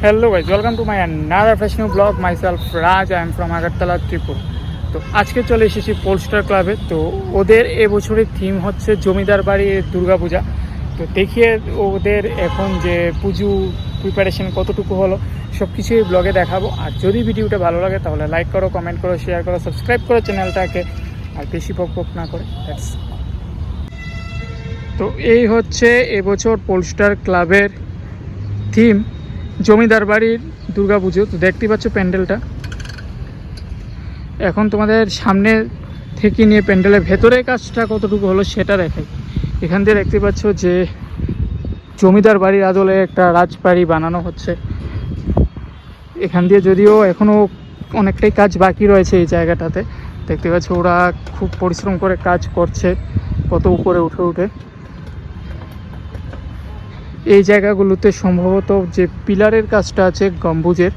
Hello guys, welcome to my another fresh new vlog. Myself Raj, I am from Agartala, Tripura তো আজকে চলে এসেছি পোলস্টার ক্লাবে তো ওদের এবছরের থিম হচ্ছে জমিদার বাড়ি দুর্গাপূজা তো দেখিয়ে ওদের এখন যে পুজো প্রিপারেশন কতটুকু হলো সব কিছুই ব্লগে দেখাবো। আর যদি ভিডিওটা ভালো লাগে তাহলে লাইক করো কমেন্ট করো শেয়ার করো সাবস্ক্রাইব করো চ্যানেলটাকে আর বেশি পক পক না করে তো এই হচ্ছে এবছর পোলস্টার ক্লাবের থিম জমিদার বাড়ির দুর্গাপুজো তো দেখতে পাচ্ছ প্যান্ডেলটা। এখন তোমাদের সামনে থেকে নিয়ে প্যান্ডেলের ভেতরে কাজটা কতটুকু হলো সেটা দেখাই। এখান দিয়ে দেখতে পাচ্ছ যে জমিদার বাড়ির আদলে একটা রাজবাড়ি বানানো হচ্ছে। এখান দিয়ে যদিও এখনও অনেকটাই কাজ বাকি রয়েছে এই জায়গাটাতে। দেখতে পাচ্ছ ওরা খুব পরিশ্রম করে কাজ করছে, কত উপরে উঠে উঠে। এই জায়গাগুলোতে সম্ভবত যে পিলারের কাজটা আছে গম্বুজের,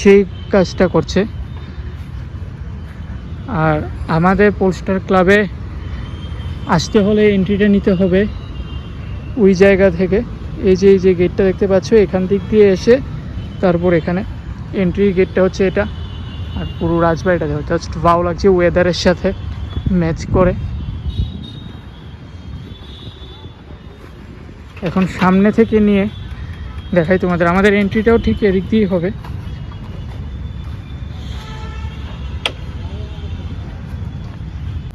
সেই কাজটা করছে। আর আমাদের পোস্টার ক্লাবে আসতে হলে এন্ট্রিটা নিতে হবে ওই জায়গা থেকে। এই যে এই যে গেটটা দেখতে পাচ্ছ, এখান দিক দিয়ে এসে তারপর এখানে এন্ট্রি গেটটা হচ্ছে এটা। আর পুরো রাজবাড়িটা জাস্ট ভাও লাগছে ওয়েদারের সাথে ম্যাচ করে। এখন সামনে থেকে নিয়ে দেখাই তোমাদের। আমাদের এন্ট্রিটাও ঠিক এদিক দিয়েই হবে।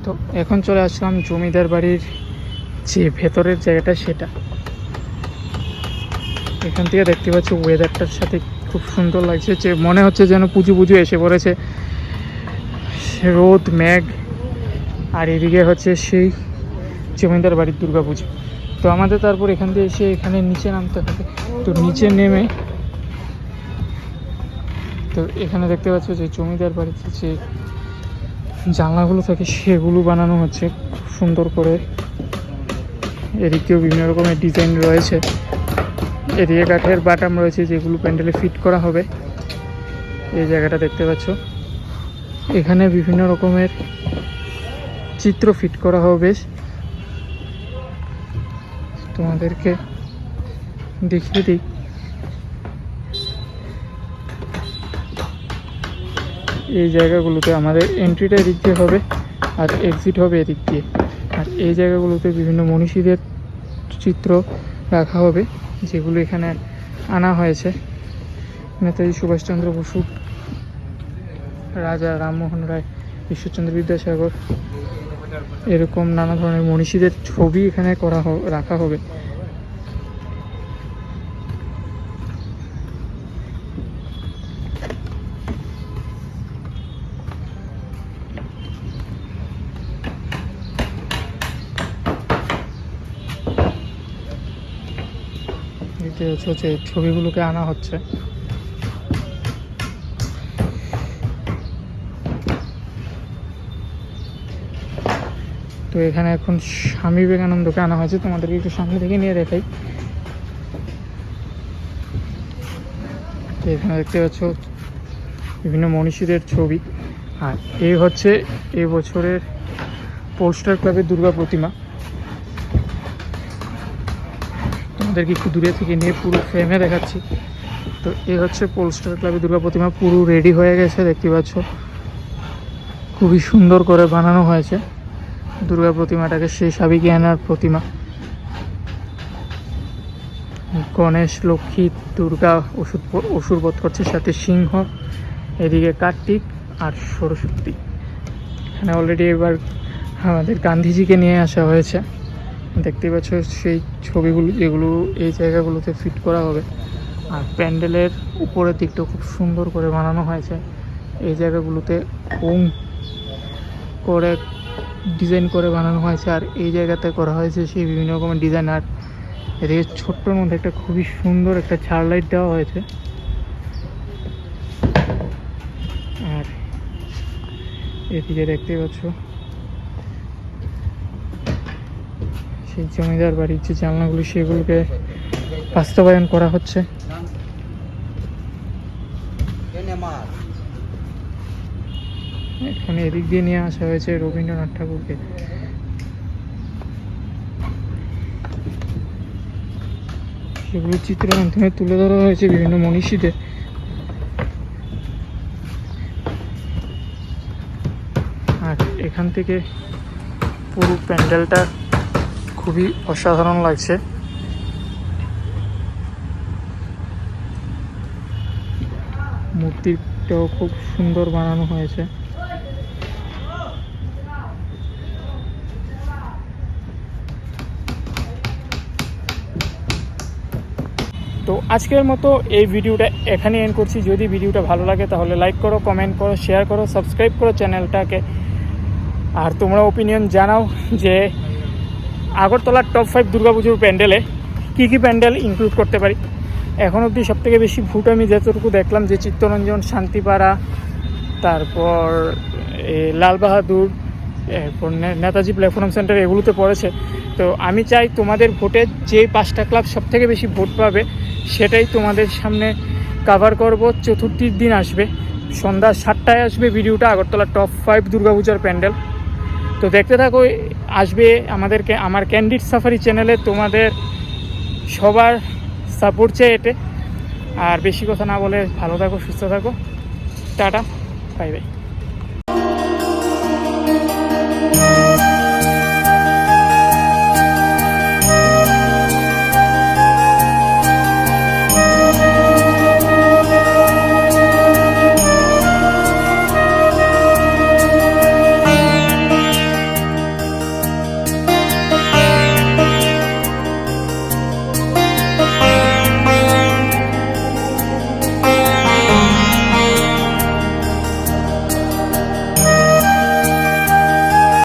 তো এখন চলে আসলাম জমিদার বাড়ির যে ভেতরের জায়গাটা সেটা। এখান থেকে দেখতে পাচ্ছি ওয়েদারটার সাথে খুব সুন্দর লাগছে যে মনে হচ্ছে যেন পুজো পুজো এসে পড়েছে। রোদ, মেঘ, আর এদিকে হচ্ছে সেই জমিদার বাড়ির দুর্গা পুজো তো আমাদের তারপর এখান থেকে এসে এখানে নিচে নামতে হবে। তো নিচে নেমে তো এখানে দেখতে পাচ্ছ যে জমিদার বাড়িতে যে জানলাগুলো থাকে সেগুলো বানানো হচ্ছে খুব সুন্দর করে। এদিকেও বিভিন্ন রকমের ডিজাইন রয়েছে। এদিকে কাঠের বাটাম রয়েছে যেগুলো প্যান্ডেলে ফিট করা হবে। এই জায়গাটা দেখতে পাচ্ছ। এখানে বিভিন্ন রকমের চিত্র ফিট করা হবে। তোমাদেরকে দেখিয়ে দিই। এই জায়গাগুলোতে আমাদের এন্ট্রিটা এদিক দিয়ে হবে আর এক্সিট হবে এদিক দিয়ে। আর এই জায়গাগুলোতে বিভিন্ন মনীষীদের চিত্র রাখা হবে, যেগুলো এখানে আনা হয়েছে। নেতাজি সুভাষচন্দ্র বসু, রাজা রামমোহন রায়, ঈশ্বরচন্দ্র বিদ্যাসাগর এরকম নানা ধরনের মনীষীদের ছবি এখানে করা রাখা হবে। হচ্ছে ছবিগুলোকে আনা হচ্ছে। তো এখানে এখন স্বামী বিবেকানন্দকে আনা হয়েছে। তোমাদেরকে একটু সামনে থেকে নিয়ে দেখাই। এখানে দেখতে পাচ্ছ, বিভিন্ন মনীষীদের ছবি। আর এই হচ্ছে এই বছরের পোস্টার ক্লাবের দুর্গা প্রতিমা। তোমাদেরকে একটু দূরে থেকে নিয়ে পুরো ফ্রেমে দেখাচ্ছি। তো এই হচ্ছে পোস্টার ক্লাবের দুর্গা প্রতিমা পুরো রেডি হয়ে গেছে, দেখতে পাচ্ছ। খুবই সুন্দর করে বানানো হয়েছে। দুর্গা প্রতিমাটাকে, সেই সাবিকে আনার প্রতিমা। গণেশ, লক্ষ্মী, দুর্গা, ওষুধ অসুর বোধ করছে সাথে সিংহ, এদিকে কার্তিক আর সরস্বতী। এখানে অলরেডি এবার আমাদের গান্ধীজিকে নিয়ে আসা হয়েছে। দেখতে পাচ্ছ সেই ছবিগুলো যেগুলো এই জায়গাগুলোতে ফিট করা হবে। আর প্যান্ডেলের উপরের দিকটা খুব সুন্দর করে বানানো হয়েছে। এই জায়গাগুলোতে ওম করে ডিজাইন করে বানানো হয়েছে আর এই জায়গাতে করা হয়েছে সেই বিভিন্ন রকমের ডিজাইন আর এদিকে ছোট্টর মধ্যে একটা খুবই সুন্দর একটা চার লাইট দেওয়া হয়েছে। আর এদিকে দেখতে পাচ্ছ, সেই জমিদার বাড়ির যে জানলাগুলি সেগুলোকে বাস্তবায়ন করা হচ্ছে। এখন এদিক দিয়ে নিয়ে আসা হয়েছে রবীন্দ্রনাথ ঠাকুরকে। সেগুলো চিত্রের মাধ্যমে তুলে ধরা হয়েছে বিভিন্ন মনীষীদের। আর এখান থেকে পুরো প্যান্ডেলটা খুবই অসাধারণ লাগছে। মূর্তিটাও খুব সুন্দর বানানো হয়েছে। আজকের মতো এই ভিডিওটা এখানে এন্ড করছি। যদি ভিডিওটা ভালো লাগে তাহলে লাইক করো কমেন্ট করো শেয়ার করো সাবস্ক্রাইব করো চ্যানেলটাকে আর তোমরা ওপিনিয়ন জানাও যে আগরতলার টপ ফাইভ দুর্গাপুজোর প্যান্ডেলে কী কী প্যান্ডেল ইনক্লুড করতে পারি। এখন অবধি সবথেকে বেশি ভুট আমি যতটুকু দেখলাম যে চিত্তরঞ্জন শান্তিপাড়া তারপর এ, লালবাহাদুর এরপর নেতাজি প্ল্যাটফর্ম সেন্টার এগুলোতে পড়েছে। তো আমি চাই তোমাদের ভোটে যে পাঁচটা ক্লাব সবথেকে বেশি ভোট পাবে, সেটাই তোমাদের সামনে কাভার করব। চতুর্থীর দিন আসবে, সন্ধ্যা সাতটায় আসবে ভিডিওটা, আগরতলা টপ ফাইভ দুর্গাপূজার প্যান্ডেল। তো দেখতে থাকো, আসবে আমাদেরকে আমার ক্যান্ডিড সাফারি চ্যানেলে তোমাদের সবার সাপোর্ট চাই এতে। আর বেশি কথা না বলে ভালো থাকো, সুস্থ থাকো। Tata bye bye